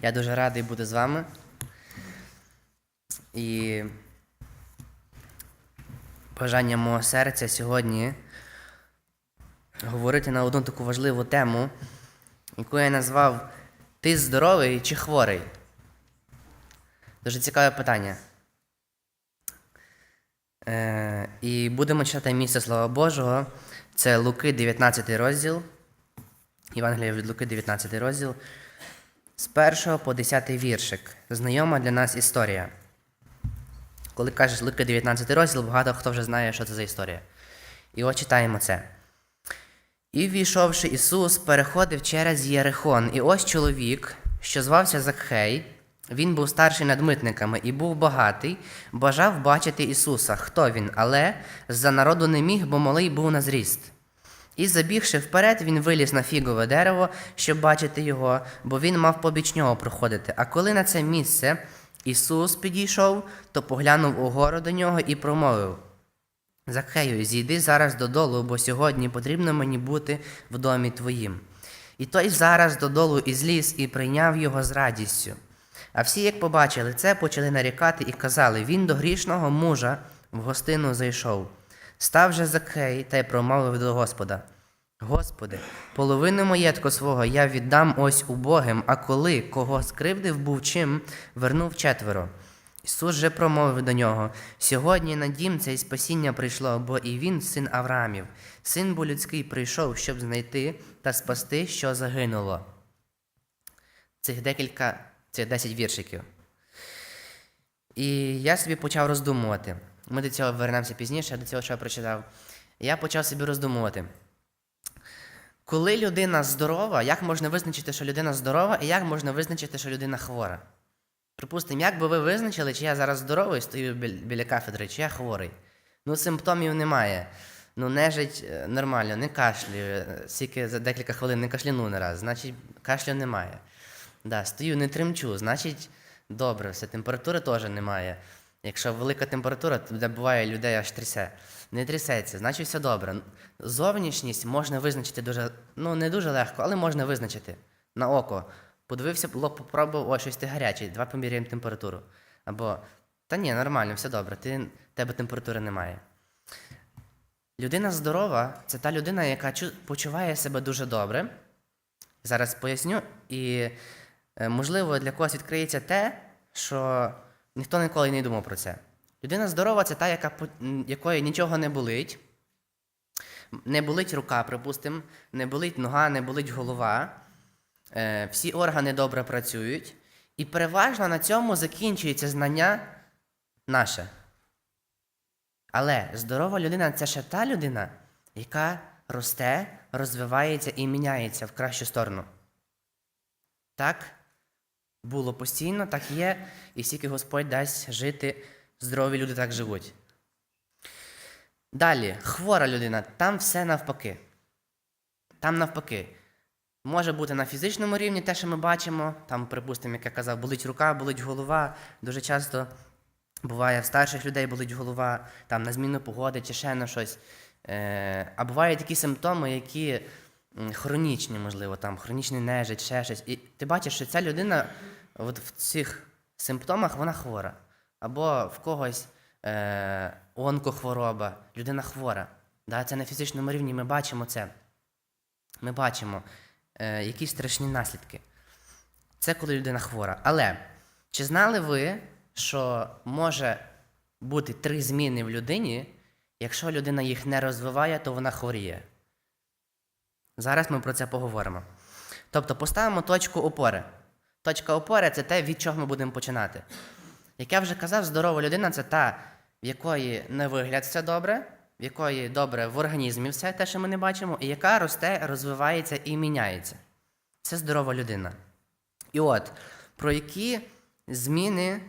Я дуже радий бути з вами. І бажання мого серця сьогодні говорити на одну таку важливу тему, яку я назвав Ти здоровий чи хворий? Дуже цікаве питання. Е, і будемо читати місце Слова Божого. Це Луки, 19 розділ. Євангелія від Луки, 19 розділ. З 1 по 10 віршик. Знайома для нас історія. Коли кажеш Луки 19 розділ, багато хто вже знає, що це за історія. І от читаємо це. І війшовши Ісус, переходив через Єрихон. І ось чоловік, що звався Закхей, він був старший над митниками і був багатий, бажав бачити Ісуса, хто він, але за народу не міг, бо малий був на зріст. І забігши вперед, він виліз на фігове дерево, щоб бачити його, бо він мав побіч нього проходити. А коли на це місце Ісус підійшов, то поглянув угору до нього і промовив: Закхею, зійди зараз додолу, бо сьогодні потрібно мені бути в домі твоїм. І той зараз додолу і зліз і прийняв його з радістю. А всі, як побачили це, почали нарікати і казали: він до грішного мужа в гостину зайшов. Став же Закхей та й промовив до Господа: Господи, половину маєтку свого я віддам ось убогим, а коли кого скривдив був чим, вернув четверо. Ісус же промовив до нього: Сьогодні на дім це й спасіння прийшло, бо і він син Авраамів. Син бо людський прийшов, щоб знайти та спасти, що загинуло. Цих декілька, цих 10 віршиків. І я собі почав роздумувати. Ми до цього вернемося пізніше, до цього, що я прочитав. Я почав собі роздумувати. Коли людина здорова, як можна визначити, що людина здорова, і як можна визначити, що людина хвора? Припустимо, як би ви визначили, чи я зараз здоровий, стою біля кафедри, чи я хворий? Ну, симптомів немає. Ну, нежить е, нормально, не кашлюю, е, стільки за декілька хвилин не кашляну не раз, значить кашлю немає. Да, стою, не тремчу, значить добре, все, температури теж немає. Якщо велика температура, то буває людей аж трясе. Не трясеться, значить все добре. Зовнішність можна визначити дуже, ну не дуже легко, але можна визначити на око. Подивився, лоб попробував, о, щось ти гарячий, давай поміряємо температуру. Або, та ні, нормально, все добре, ти, тебе температури немає. Людина здорова це та людина, яка чу- почуває себе дуже добре. Зараз поясню, і е, можливо для когось відкриється те, що ніхто ніколи не думав про це. Людина здорова це та, яка, якої нічого не болить. Не болить рука, припустимо, не болить нога, не болить голова. Е, всі органи добре працюють. І переважно на цьому закінчується знання наше. Але здорова людина це ще та людина, яка росте, розвивається і міняється в кращу сторону. Так було постійно, так є, і скільки Господь дасть жити, здорові люди так живуть. Далі, хвора людина, там все навпаки. Там навпаки. Може бути на фізичному рівні те, що ми бачимо, там, припустимо, як я казав, болить рука, болить голова. Дуже часто буває в старших людей болить голова, там на зміну погоди чи ще на щось. Е, а бувають такі симптоми, які хронічні, можливо, там, хронічний нежить, ще щось. І ти бачиш, що ця людина от в цих симптомах вона хвора. Або в когось е, онкохвороба, людина хвора. Да, це на фізичному рівні ми бачимо це. Ми бачимо, е, які страшні наслідки. Це коли людина хвора. Але чи знали ви, що може бути три зміни в людині, якщо людина їх не розвиває, то вона хворіє? Зараз ми про це поговоримо. Тобто поставимо точку опори. Точка опори це те, від чого ми будемо починати. Як я вже казав, здорова людина це та, в якої на вигляд все добре, в якої добре в організмі все те, що ми не бачимо, і яка росте, розвивається і міняється. Це здорова людина. І от, про які зміни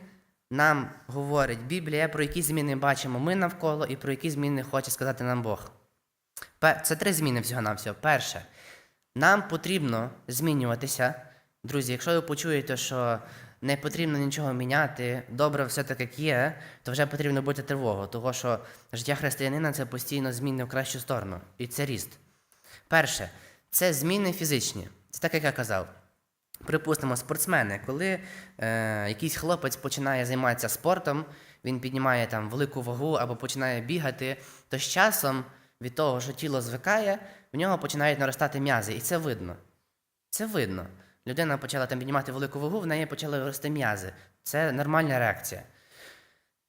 нам говорить Біблія, про які зміни бачимо ми навколо, і про які зміни хоче сказати нам Бог. Це три зміни всього на всього. Перше, нам потрібно змінюватися. Друзі, якщо ви почуєте, що не потрібно нічого міняти, добре все так, як є, то вже потрібно бути тривогою, тому що життя християнина це постійно зміни в кращу сторону, і це ріст. Перше, це зміни фізичні. Це так, як я казав. Припустимо, спортсмени, коли е, якийсь хлопець починає займатися спортом, він піднімає там велику вагу або починає бігати, то з часом від того, що тіло звикає, в нього починають наростати м'язи, і це видно. Це видно. Людина почала там піднімати велику вагу, в неї почали рости м'язи. Це нормальна реакція.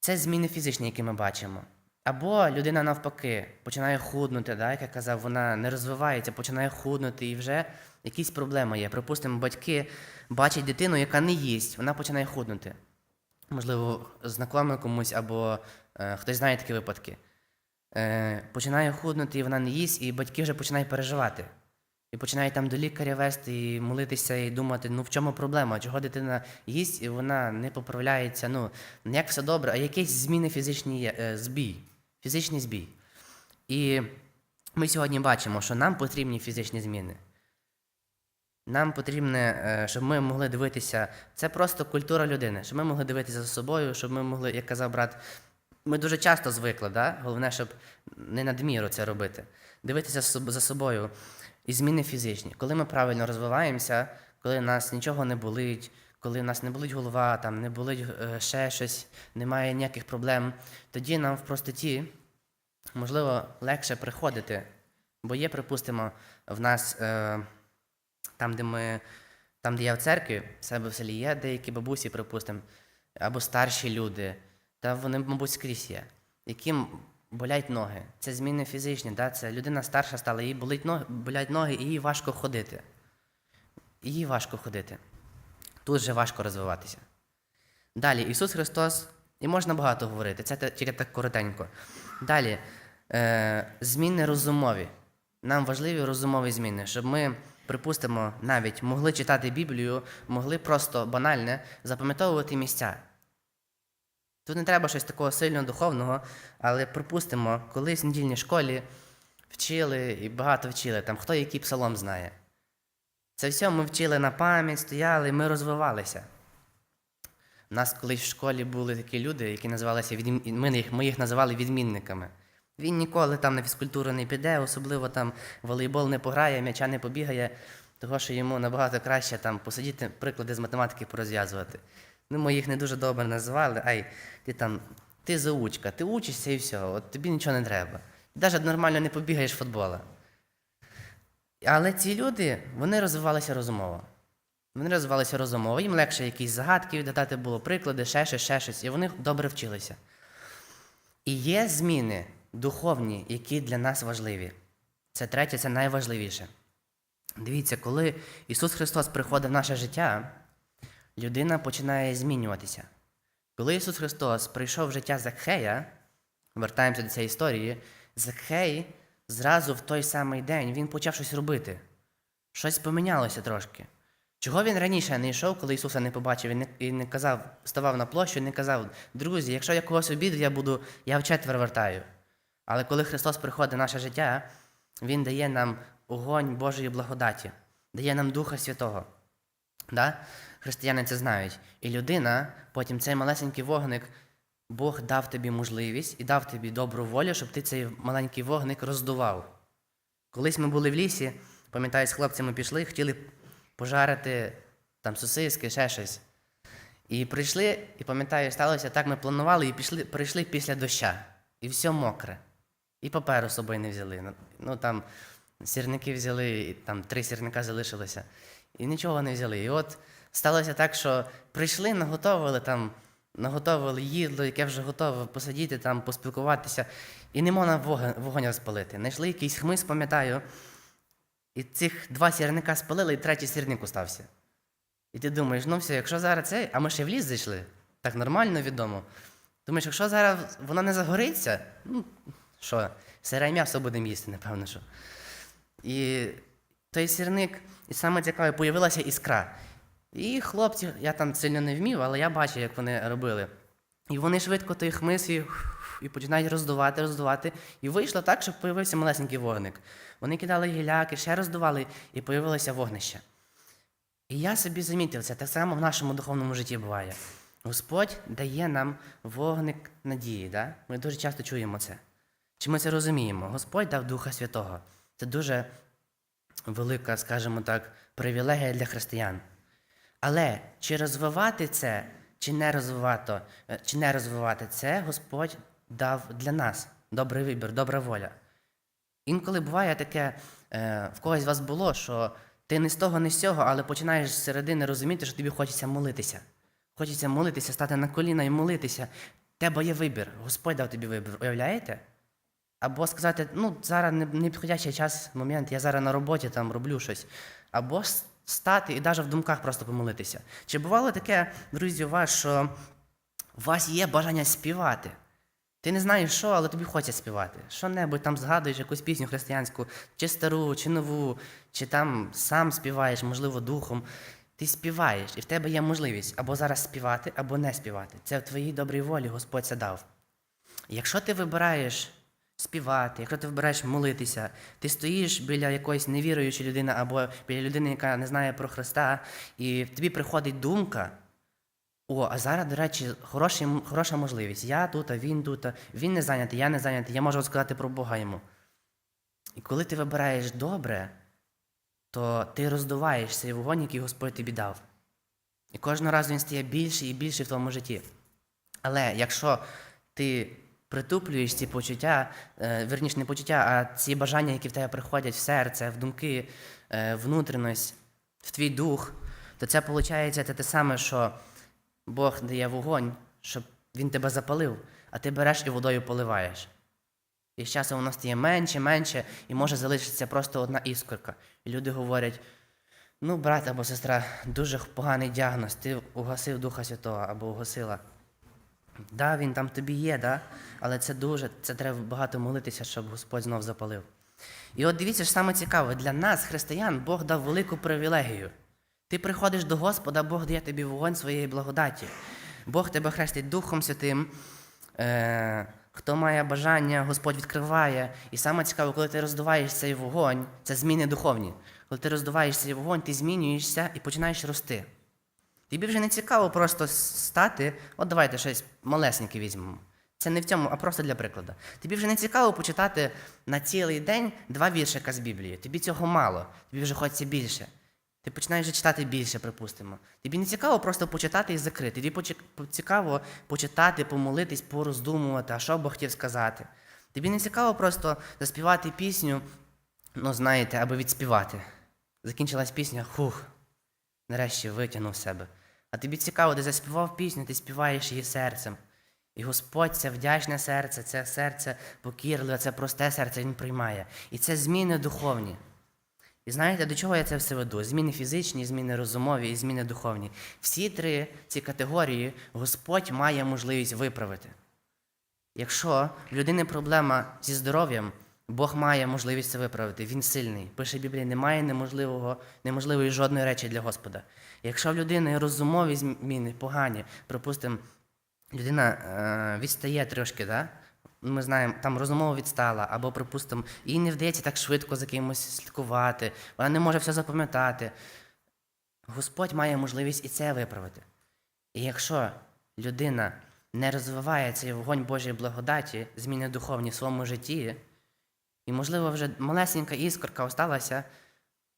Це зміни фізичні, які ми бачимо. Або людина навпаки починає худнути, да, як я казав, вона не розвивається, починає худнути і вже якісь проблеми є. Припустимо, батьки бачать дитину, яка не їсть, вона починає худнути. Можливо, знайомий комусь, або е, хтось знає такі випадки. Е, починає худнути, і вона не їсть, і батьки вже починають переживати. І починають там до лікаря вести і молитися, і думати, ну в чому проблема? Чого дитина їсть, і вона не поправляється. Ну, як все добре, а якісь зміни фізичні е, збій, фізичний збій. І ми сьогодні бачимо, що нам потрібні фізичні зміни. Нам потрібно, е, щоб ми могли дивитися, це просто культура людини, щоб ми могли дивитися за собою, щоб ми могли, як казав брат, ми дуже часто звикли, да? головне, щоб не надміру це робити. Дивитися за собою і зміни фізичні. Коли ми правильно розвиваємося, коли нас нічого не болить, коли в нас не болить голова, там, не болить е, ще щось, немає ніяких проблем, тоді нам в простоті можливо легше приходити. Бо є, припустимо, в нас е, там, де ми, там, де я в церкві, в себе в селі є деякі бабусі, припустимо, або старші люди, та вони, мабуть, скрізь є, яким болять ноги. Це зміни фізичні, да? це людина старша стала, їй болить ноги, болять ноги, і їй важко ходити. Їй важко ходити. Тут же важко розвиватися. Далі, Ісус Христос, і можна багато говорити, це тільки так коротенько. Далі, е, зміни розумові. Нам важливі розумові зміни, щоб ми, припустимо, навіть могли читати Біблію, могли просто банальне запам'ятовувати місця. Тут не треба щось такого сильно духовного, але припустимо, колись в недільній школі вчили і багато вчили, там хто який псалом знає. Це все ми вчили на пам'ять, стояли, ми розвивалися. У нас колись в школі були такі люди, які називалися відмін... ми, їх, ми їх називали відмінниками. Він ніколи там на фізкультуру не піде, особливо там волейбол не пограє, м'яча не побігає, того що йому набагато краще там посидіти, приклади з математики порозв'язувати. Ну, ми їх не дуже добре називали, ай, ти там, ти заучка, ти учишся і все, от тобі нічого не треба. Навіть нормально не побігаєш футбола. Але ці люди, вони розвивалися розумово. Вони розвивалися розумово, їм легше якісь загадки відгадати було, приклади, ще щось, ще щось, і вони добре вчилися. І є зміни духовні, які для нас важливі. Це третє, це найважливіше. Дивіться, коли Ісус Христос приходить в наше життя, людина починає змінюватися. Коли Ісус Христос прийшов в життя Закхея, вертаємося до цієї історії, Закхей зразу в той самий день він почав щось робити. Щось помінялося трошки. Чого він раніше не йшов, коли Ісуса не побачив і не, і не казав, ставав на площу і не казав, друзі, якщо я когось обіду, я буду, я вчетвер вертаю. Але коли Христос приходить в наше життя, Він дає нам огонь Божої благодаті, дає нам Духа Святого. Да? Християни це знають. І людина, потім цей малесенький вогник, Бог дав тобі можливість і дав тобі добру волю, щоб ти цей маленький вогник роздував. Колись ми були в лісі, пам'ятаю, з хлопцями пішли, хотіли пожарити там сосиски, ще щось. І прийшли, і пам'ятаю, сталося так, ми планували і пішли, прийшли після доща. І все мокре. І паперу з собою не взяли. Ну, Ну там сірники взяли, і там три сірника залишилося. І нічого не взяли. І от сталося так, що прийшли, наготовили там, наготовили їдло, яке вже готове посидіти, там, поспілкуватися, і не можна вогонь, розпалити. Знайшли якийсь хмиз, пам'ятаю, і цих два сірника спалили, і третій сірник остався. І ти думаєш, ну все, якщо зараз це, а ми ще в ліс зайшли, так нормально відомо. Думаєш, якщо зараз воно не загориться, ну що, сире м'ясо будемо їсти, напевно, що. І той сірник, і саме цікаве, появилася іскра. І хлопці, я там сильно не вмів, але я бачив, як вони робили. І вони швидко той хмиз і, і починають роздувати, роздувати. І вийшло так, що появився малесенький вогник. Вони кидали гіляки, ще роздували, і появилося вогнище. І я собі замітив це, так само в нашому духовному житті буває. Господь дає нам вогник надії. Да? Ми дуже часто чуємо це. Чи ми це розуміємо? Господь дав Духа Святого. Це дуже велика, скажімо так, привілегія для християн. Але чи розвивати це, чи не розвивати, е, чи не розвивати це, Господь дав для нас добрий вибір, добра воля. Інколи буває таке, е, в когось з вас було, що ти не з того, не з цього, але починаєш з середини розуміти, що тобі хочеться молитися. Хочеться молитися, стати на коліна і молитися. Тебе є вибір. Господь дав тобі вибір. Уявляєте? Або сказати, ну, зараз не, підходящий час, момент, я зараз на роботі там роблю щось. Або стати і навіть в думках просто помолитися. Чи бувало таке, друзі, у вас, що у вас є бажання співати? Ти не знаєш що, але тобі хочеться співати. Що-небудь там згадуєш якусь пісню християнську, чи стару, чи нову, чи там сам співаєш, можливо, духом. Ти співаєш, і в тебе є можливість або зараз співати, або не співати. Це в твоїй добрій волі Господь це дав. Якщо ти вибираєш співати, якщо ти вибираєш молитися, ти стоїш біля якоїсь невіруючої людини або біля людини, яка не знає про Христа, і тобі приходить думка. О, а зараз, до речі, хороший, хороша можливість. Я тут, а він тут, а він не зайнятий, я не зайнятий, я можу розказати про Бога йому. І коли ти вибираєш добре, то ти роздуваєш цей вогонь, який Господь тобі дав. І кожного разу він стає більший і більший в твоєму житті. Але якщо ти притуплюєш ці почуття, е, верніше не почуття, а ці бажання, які в тебе приходять в серце, в думки, е, внутрішність, в твій дух, то це виходить це те саме, що Бог дає вогонь, щоб він тебе запалив, а ти береш і водою поливаєш. І з часом воно стає менше, менше, і може залишитися просто одна іскорка. І люди говорять: ну, брат або сестра, дуже поганий діагноз, ти угасив Духа Святого або угасила. Да, він там тобі є, да? але це дуже, це треба багато молитися, щоб Господь знов запалив. І от дивіться, ж саме цікаве, для нас, християн, Бог дав велику привілегію. Ти приходиш до Господа, Бог дає тобі вогонь своєї благодаті. Бог тебе хрестить Духом Святим. Е, хто має бажання, Господь відкриває. І саме цікаве, коли ти роздуваєш цей вогонь, це зміни духовні. Коли ти роздуваєш цей вогонь, ти змінюєшся і починаєш рости. Тобі вже не цікаво просто стати, от давайте щось малесеньке візьмемо. Це не в цьому, а просто для прикладу. Тобі вже не цікаво почитати на цілий день два віршика з Біблії. Тобі цього мало, тобі вже хочеться більше. Ти починаєш вже читати більше, припустимо. Тобі не цікаво просто почитати і закрити. Тобі цікаво почитати, помолитись, пороздумувати, а що Бог хотів сказати. Тобі не цікаво просто заспівати пісню, ну знаєте, аби відспівати. Закінчилась пісня, хух, нарешті витягнув себе. А тобі цікаво, ти заспівав пісню, ти співаєш її серцем. І Господь це вдячне серце, це серце покірливе, це просте серце Він приймає. І це зміни духовні. І знаєте, до чого я це все веду? Зміни фізичні, зміни розумові і зміни духовні. Всі три ці категорії Господь має можливість виправити. Якщо в людини проблема зі здоров'ям, Бог має можливість це виправити. Він сильний. Пише Біблія, немає неможливого, неможливої жодної речі для Господа. Якщо в людини розумові зміни погані, припустимо, людина е, відстає трошки, да? ми знаємо, там розумово відстала, або, припустимо, їй не вдається так швидко за кимось слідкувати, вона не може все запам'ятати. Господь має можливість і це виправити. І якщо людина не розвиває цей вогонь Божої благодаті, зміни духовні в своєму житті, і, можливо, вже малесенька іскорка осталася,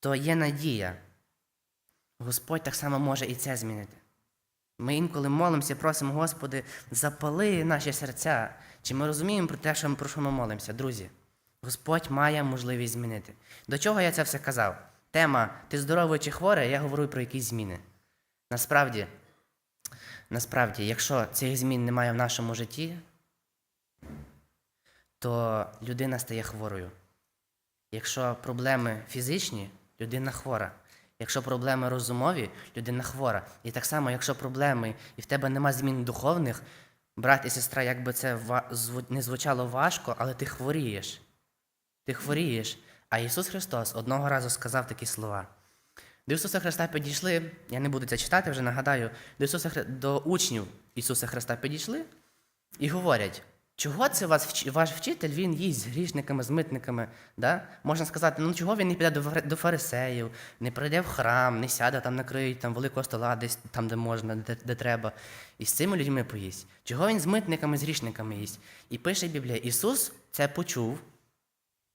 то є надія. Господь так само може і це змінити. Ми інколи молимося, просимо, Господи, запали наші серця. Чи ми розуміємо про те, що ми, про що ми молимося, друзі? Господь має можливість змінити. До чого я це все казав? Тема ти здоровий чи хворий, я говорю про якісь зміни. Насправді, насправді, якщо цих змін немає в нашому житті, то людина стає хворою. Якщо проблеми фізичні, людина хвора. Якщо проблеми розумові, людина хвора. І так само, якщо проблеми і в тебе нема змін духовних, брат і сестра, як би це не звучало важко, але ти хворієш. Ти хворієш. А Ісус Христос одного разу сказав такі слова. До Ісуса Христа підійшли, я не буду це читати, вже нагадаю, до, Ісуса, до учнів Ісуса Христа підійшли і говорять, чого це вас, ваш вчитель, він їсть з грішниками, з митниками. Да? Можна сказати, ну чого він не піде до, фарисеїв, не прийде в храм, не сяде там, накриють там великого стола, десь там, де можна, де, де треба, і з цими людьми поїсть. Чого він з митниками, з грішниками їсть? І пише Біблія, Ісус це почув,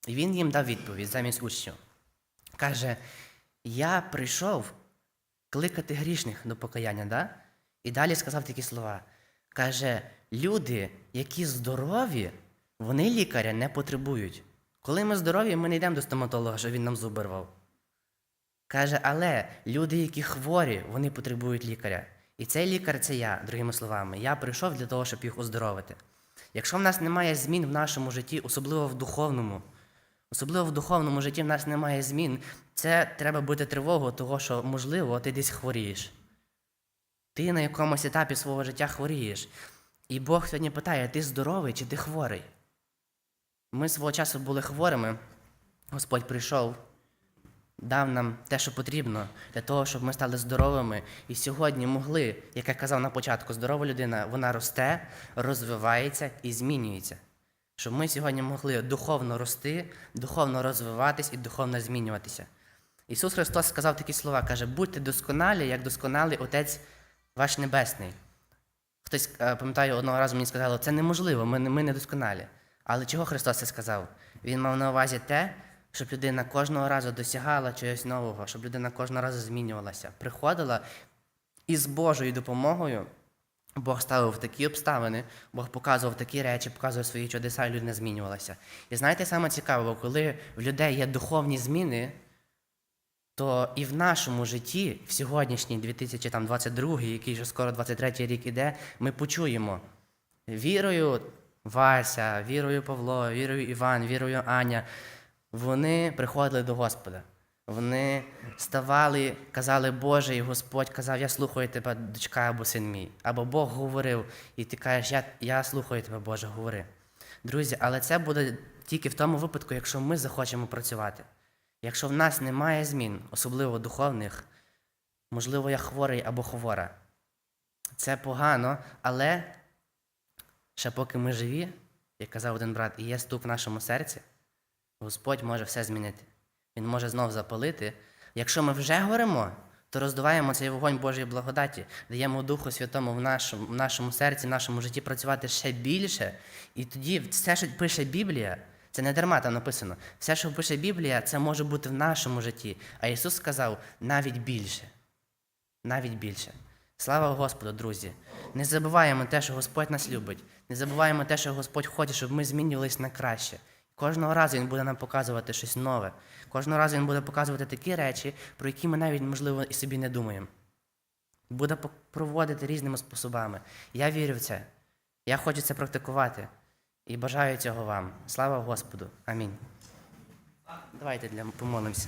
і Він їм дав відповідь замість учнів. Каже, я прийшов кликати грішних до покаяння. Да? І далі сказав такі слова. Каже: люди, які здорові, вони лікаря не потребують. Коли ми здорові, ми не йдемо до стоматолога, щоб він нам зуби рвав. Каже, але люди, які хворі, вони потребують лікаря. І цей лікар це я, другими словами. Я прийшов для того, щоб їх оздоровити. Якщо в нас немає змін в нашому житті, особливо в духовному, особливо в духовному житті в нас немає змін, це треба бути тривогою, того, що, можливо, ти десь хворієш. Ти на якомусь етапі свого життя хворієш. І Бог сьогодні питає, ти здоровий чи ти хворий? Ми свого часу були хворими, Господь прийшов, дав нам те, що потрібно, для того, щоб ми стали здоровими. І сьогодні могли, як я казав на початку, здорова людина, вона росте, розвивається і змінюється. Щоб ми сьогодні могли духовно рости, духовно розвиватись і духовно змінюватися. Ісус Христос сказав такі слова: каже, будьте досконалі, як досконалий Отець ваш Небесний. Хтось, е, пам'ятаю, одного разу мені сказали, це неможливо, ми, ми не досконалі. Але чого Христос це сказав? Він мав на увазі те, щоб людина кожного разу досягала чогось нового, щоб людина кожного разу змінювалася, приходила і з Божою допомогою Бог ставив такі обставини, Бог показував такі речі, показував свої чудеса, і людина змінювалася. І знаєте, саме цікаво, коли в людей є духовні зміни, то і в нашому житті, в сьогоднішній 2022, який вже скоро 23 рік іде, ми почуємо вірою Вася, вірою Павло, вірою Іван, вірою Аня. Вони приходили до Господа. Вони ставали, казали, Боже, і Господь казав, я слухаю тебе, дочка або син мій. Або Бог говорив, і ти кажеш, я, я слухаю тебе, Боже, говори. Друзі, але це буде тільки в тому випадку, якщо ми захочемо працювати. Якщо в нас немає змін, особливо духовних, можливо, я хворий або хвора. Це погано, але ще поки ми живі, як казав один брат, і є стук в нашому серці, Господь може все змінити. Він може знов запалити. Якщо ми вже горимо, то роздуваємо цей вогонь Божої благодаті, даємо Духу Святому в нашому, в нашому серці, в нашому житті працювати ще більше. І тоді все, що пише Біблія, це не дарма там написано. Все, що пише Біблія, це може бути в нашому житті. А Ісус сказав навіть більше. Навіть більше. Слава Господу, друзі! Не забуваємо те, що Господь нас любить. Не забуваємо те, що Господь хоче, щоб ми змінювалися на краще. Кожного разу Він буде нам показувати щось нове. Кожного разу Він буде показувати такі речі, про які ми навіть, можливо, і собі не думаємо. Буде проводити різними способами. Я вірю в це. Я хочу це практикувати. І бажаю цього вам. Слава Господу. Амінь. Давайте для помолимося.